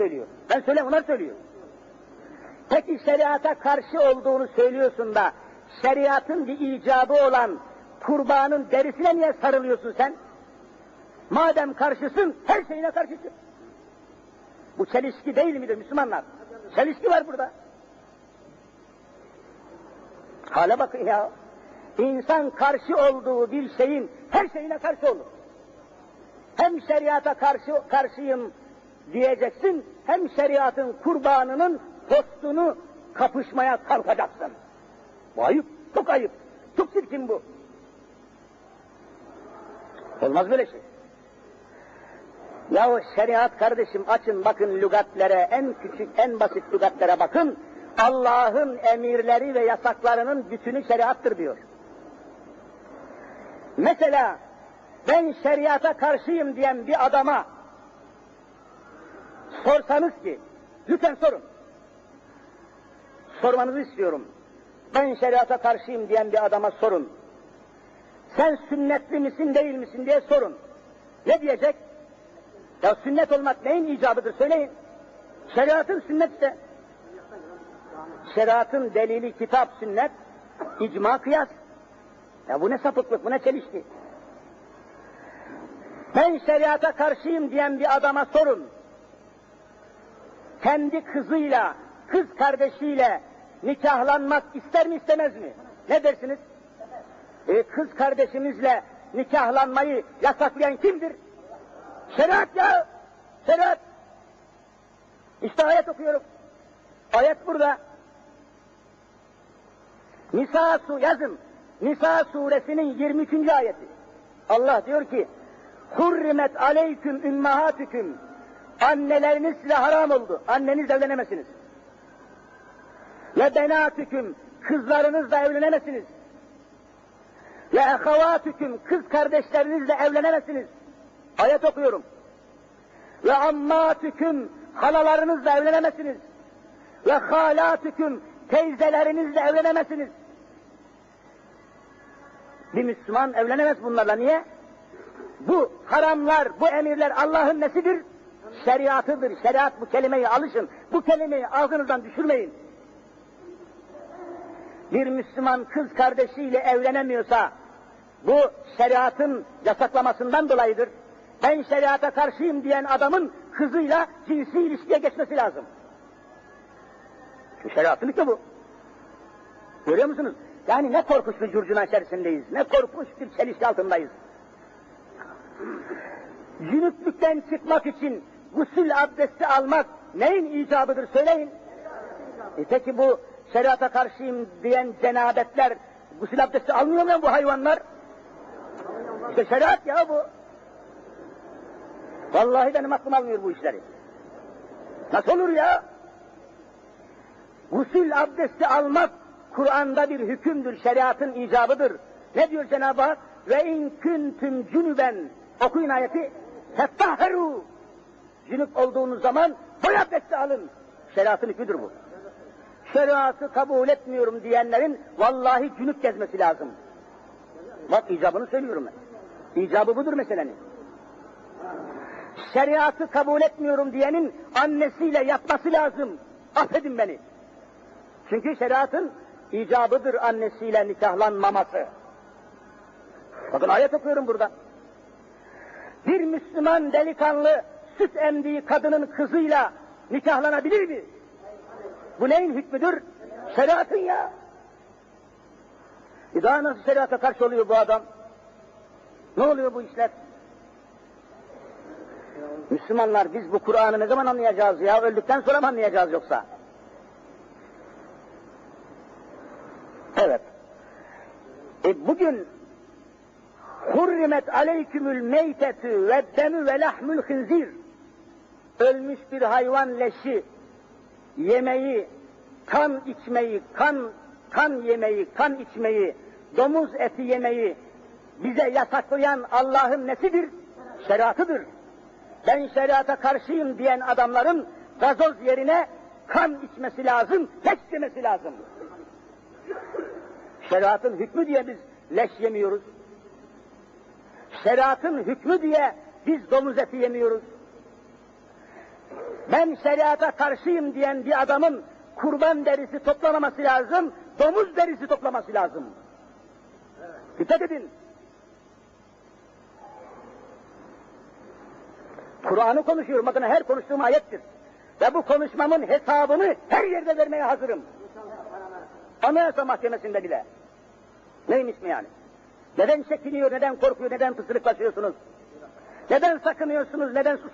söylüyor. Ben söyleyeyim onlar söylüyor. Peki şeriata karşı olduğunu söylüyorsun da şeriatın bir icabı olan kurbanın derisine niye sarılıyorsun sen? Madem karşısın her şeyine karşısın. Bu çelişki değil midir Müslümanlar? Çelişki var burada. Hale bakın ya. İnsan karşı olduğu bir şeyin her şeyine karşı olur. Hem şeriata karşı karşıyım diyeceksin, hem şeriatın kurbanının postunu kapışmaya kalkacaksın. Bu ayıp, çok ayıp, çok çirkin bu. Olmaz böyle şey. Yahu şeriat kardeşim açın bakın lügatlere, en küçük, en basit lügatlere bakın. Allah'ın emirleri ve yasaklarının bütünü şeriattır diyor. Mesela ben şeriata karşıyım diyen bir adama sorsanız ki, lütfen sorun. Sormanızı istiyorum. Ben şeriata karşıyım diyen bir adama sorun. Sen sünnetli misin değil misin diye sorun. Ne diyecek? Ya sünnet olmak neyin icabıdır söyleyin. Şeriatın sünnet ise. Şeriatın delili kitap sünnet, icma kıyas. Ya bu ne sapıklık, bu ne çelişki. Ben şeriata karşıyım diyen bir adama sorun. Kendi kızıyla, kız kardeşiyle nikahlanmak ister mi istemez mi? Ne dersiniz? E, kız kardeşimizle nikahlanmayı yasaklayan kimdir? Şeriat ya! Şeriat! İşte ayet okuyorum. Ayet burada. Nisa su yazın. Nisa suresinin 23. ayeti. Allah diyor ki Hurrimet aleyküm ümmahatüküm Anneleriniz size haram oldu. Annenizle evlenemezsiniz. Ve benatüküm kızlarınızla evlenemezsiniz. Ve ehavatüküm kız kardeşlerinizle evlenemezsiniz. Ayet okuyorum. Ve ammatüküm halalarınızla evlenemezsiniz. Ve halatüküm teyzelerinizle evlenemezsiniz. Bir Müslüman evlenemez bunlarla. Niye? Bu haramlar, bu emirler Allah'ın nesidir? Şeriatıdır. Şeriat bu kelimeyi alışın. Bu kelimeyi ağzınızdan düşürmeyin. Bir Müslüman kız kardeşiyle evlenemiyorsa bu şeriatın yasaklamasından dolayıdır. Ben şeriata karşıyım diyen adamın kızıyla cinsi ilişkiye geçmesi lazım. Şu şeriatın hükmü bu. Görüyor musunuz? Yani ne korkunç bir curcuna içerisindeyiz. Ne korkunç bir çelişki altındayız. Cünüplükten çıkmak için gusül abdesti almak neyin icabıdır söyleyin. E peki bu şeriata karşıyım diyen cenabetler gusül abdesti almıyor mu bu hayvanlar? İşte şeriat ya bu. Vallahi benim aklım almıyor bu işleri. Nasıl olur ya? Gusül abdesti almak Kur'an'da bir hükümdür, şeriatın icabıdır. Ne diyor Cenab-ı Hak? Ve in kuntum cunuben okuyun ayeti. Fettahheru Cünüp olduğunuz zaman boy abdesti alın. Şeriatın hükmüdür bu. Şeriatı kabul etmiyorum diyenlerin vallahi cünüp gezmesi lazım. Bak icabını söylüyorum ben. İcabı budur meselenin. Şeriatı kabul etmiyorum diyenin annesiyle yatması lazım. Affedin beni. Çünkü şeriatın icabıdır annesiyle nikahlanmaması. Bakın ayet okuyorum burada. Bir Müslüman delikanlı süt emdiği kadının kızıyla nikahlanabilir mi? Bu neyin hükmüdür? Şeriatın ya. E daha nasıl şeriata karşı oluyor bu adam? Ne oluyor bu işler? Müslümanlar biz bu Kur'an'ı ne zaman anlayacağız ya? Öldükten sonra mı anlayacağız yoksa? Evet. E bugün hurrimet aleykümül meytetü ve demü ve lahmül hınzir ölmüş bir hayvan leşi yemeyi, kan içmeyi, kan kan yemeyi, kan içmeyi, domuz eti yemeyi bize yasaklayan Allah'ın nesidir? Şeriatıdır. Ben şeriata karşıyım diyen adamların gazoz yerine kan içmesi lazım, leş yemesi lazım. Şeriatın hükmü diye biz leş yemiyoruz. Şeriatın hükmü diye biz domuz eti yemiyoruz. Ben şeriata karşıyım diyen bir adamın kurban derisi toplamaması lazım, domuz derisi toplaması lazım. Dikkat edin. Kur'an'ı konuşuyorum, bakın her konuştuğum ayettir. Ve bu konuşmamın hesabını her yerde vermeye hazırım. Anayasa Mahkemesi'nde bile. Neymiş mi yani? Neden çekiniyor, neden korkuyor, neden pısırıklaşıyorsunuz? Neden sakınıyorsunuz, neden susuyorsunuz?